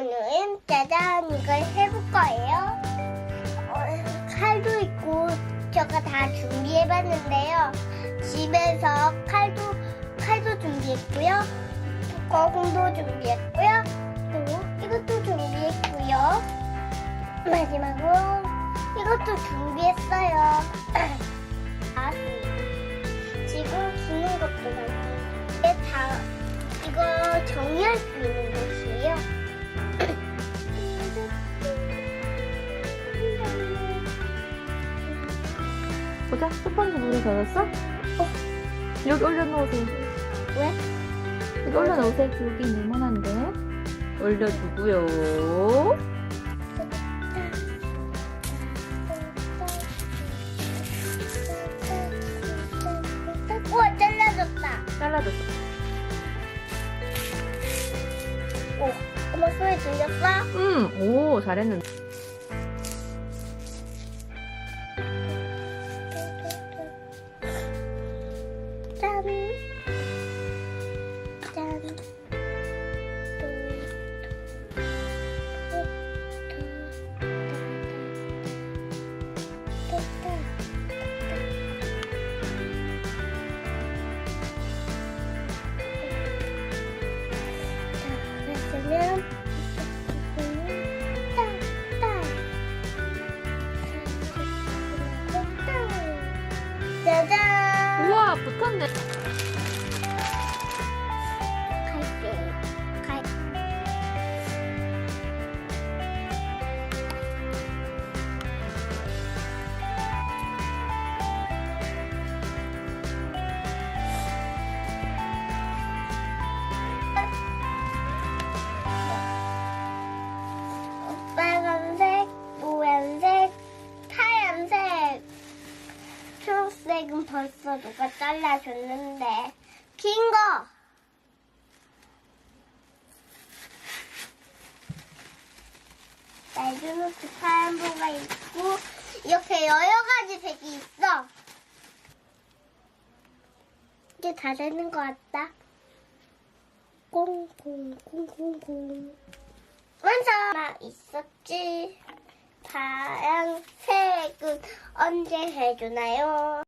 오늘은 짜잔 이걸 해볼 거예요. 어, 칼도 있고 제가 다 준비해봤는데요. 집에서 칼도 칼도 준비했고요. 뚜껑도 준비했고요. 그리고 이것도 준비했고요. 마지막으로 이것도 준비했어요. 나왔습니다. 지금 기는 것도. 이게 다 이거 정리할 수 있는 보자, 스펀지 물에 젖었어? 여기 올려놓으세요. 왜? 여기 올려놓으세요. 여기 네모난데. 올려주고요. 우와 잘라졌다. 잘라줬어. 오, 엄마 소리 들렸어? 음, 오, 잘했는데. 그랬으면 짜잔! 우와, 붙었네. 초록색은 벌써 누가 잘라줬는데 긴 거. 날개노트 파란보가 있고 이렇게 여러 가지 색이 있어. 이제 다 되는 것 같다. 꽁꽁꽁꽁꽁. 완성! 막 있었지. 파란색은 언제 해주나요?